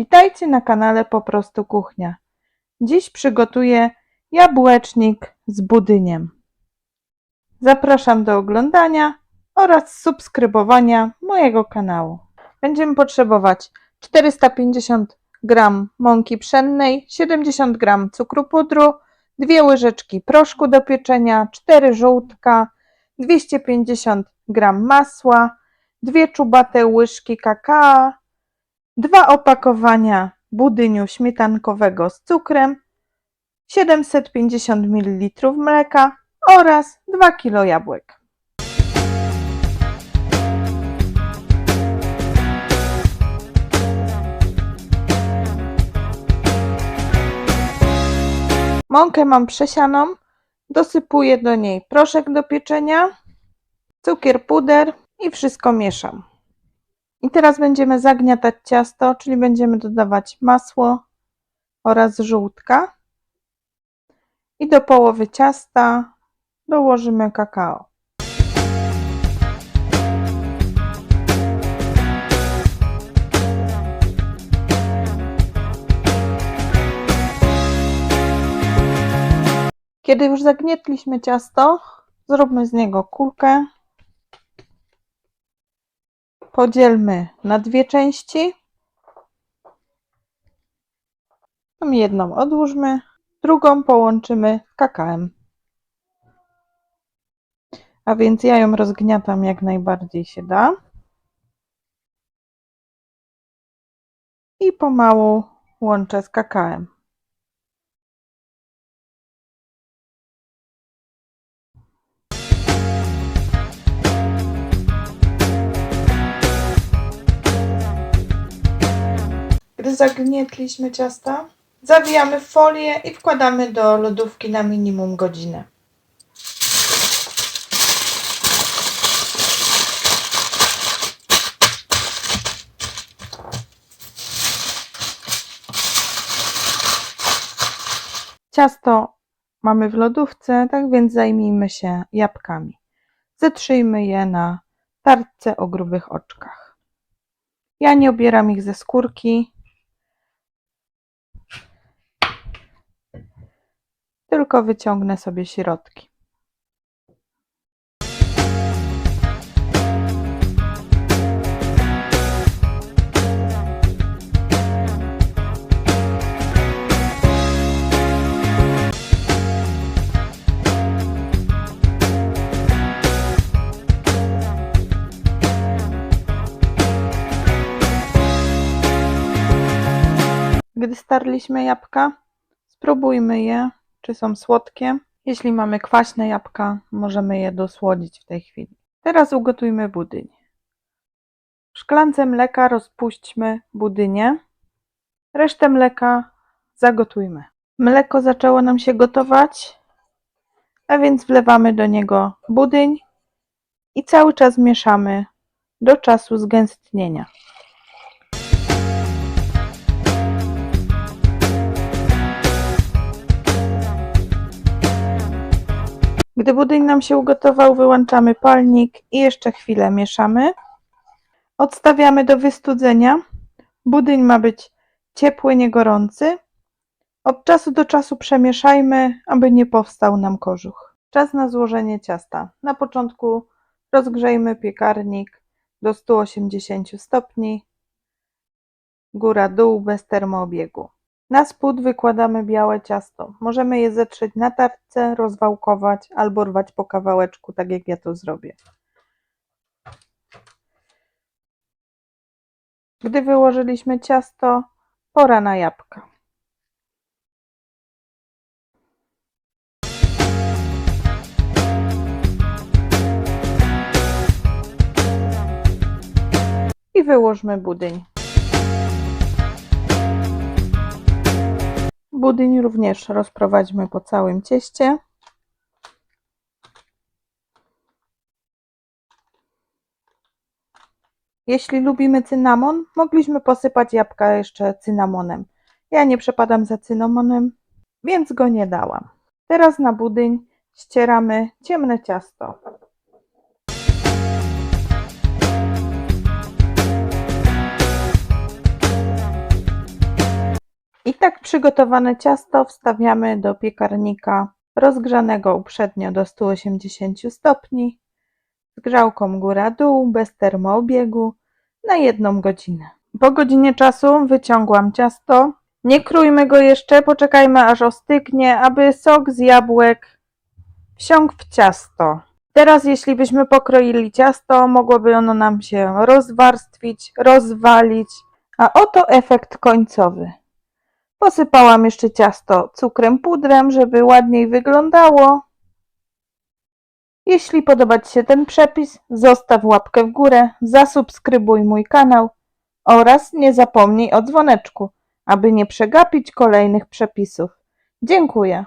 Witajcie na kanale Po prostu Kuchnia. Dziś przygotuję jabłecznik z budyniem. Zapraszam do oglądania oraz subskrybowania mojego kanału. Będziemy potrzebować 450 g mąki pszennej, 70 g cukru pudru, 2 łyżeczki proszku do pieczenia, 4 żółtka, 250 g masła, 2 czubate łyżki kakao, dwa opakowania budyniu śmietankowego z cukrem, 750 ml mleka oraz 2 kg jabłek. Mąkę mam przesianą, dosypuję do niej proszek do pieczenia, cukier, puder i wszystko mieszam. I teraz będziemy zagniatać ciasto, czyli będziemy dodawać masło oraz żółtka. I do połowy ciasta dołożymy kakao. Kiedy już zagnietliśmy ciasto, zróbmy z niego kulkę. Podzielmy na dwie części. Tą jedną odłóżmy, drugą połączymy kakałem. A więc ja ją rozgniatam jak najbardziej się da. I pomału łączę z kakałem. Zagnietliśmy ciasta, zawijamy w folię i wkładamy do lodówki na minimum godzinę. Ciasto mamy w lodówce, tak więc zajmijmy się jabłkami. Zetrzyjmy je na tartce o grubych oczkach. Ja nie obieram ich ze skórki, tylko wyciągnę sobie środki. Gdy starliśmy jabłka, spróbujmy je, czy są słodkie. Jeśli mamy kwaśne jabłka, możemy je dosłodzić w tej chwili. Teraz ugotujmy budyń. W szklance mleka rozpuśćmy budynie. Resztę mleka zagotujmy. Mleko zaczęło nam się gotować, a więc wlewamy do niego budyń i cały czas mieszamy do czasu zgęstnienia. Gdy budyń nam się ugotował, wyłączamy palnik i jeszcze chwilę mieszamy. Odstawiamy do wystudzenia. Budyń ma być ciepły, nie gorący. Od czasu do czasu przemieszajmy, aby nie powstał nam kożuch. Czas na złożenie ciasta. Na początku rozgrzejmy piekarnik do 180 stopni. Góra-dół bez termoobiegu. Na spód wykładamy białe ciasto. Możemy je zetrzeć na tartce, rozwałkować albo rwać po kawałeczku, tak jak ja to zrobię. Gdy wyłożyliśmy ciasto, pora na jabłka. I wyłożmy budyń. Budyń również rozprowadźmy po całym cieście. Jeśli lubimy cynamon, mogliśmy posypać jabłka jeszcze cynamonem. Ja nie przepadam za cynamonem, więc go nie dałam. Teraz na budyń ścieramy ciemne ciasto. Tak przygotowane ciasto wstawiamy do piekarnika rozgrzanego uprzednio do 180 stopni z grzałką góra-dół bez termoobiegu na jedną godzinę. Po godzinie czasu wyciągłam ciasto. Nie krójmy go jeszcze, poczekajmy aż ostygnie, aby sok z jabłek wsiąkł w ciasto. Teraz jeśli byśmy pokroili ciasto, mogłoby ono nam się rozwarstwić, rozwalić, a oto efekt końcowy. Posypałam jeszcze ciasto cukrem pudrem, żeby ładniej wyglądało. Jeśli podoba Ci się ten przepis, zostaw łapkę w górę, zasubskrybuj mój kanał oraz nie zapomnij o dzwoneczku, aby nie przegapić kolejnych przepisów. Dziękuję.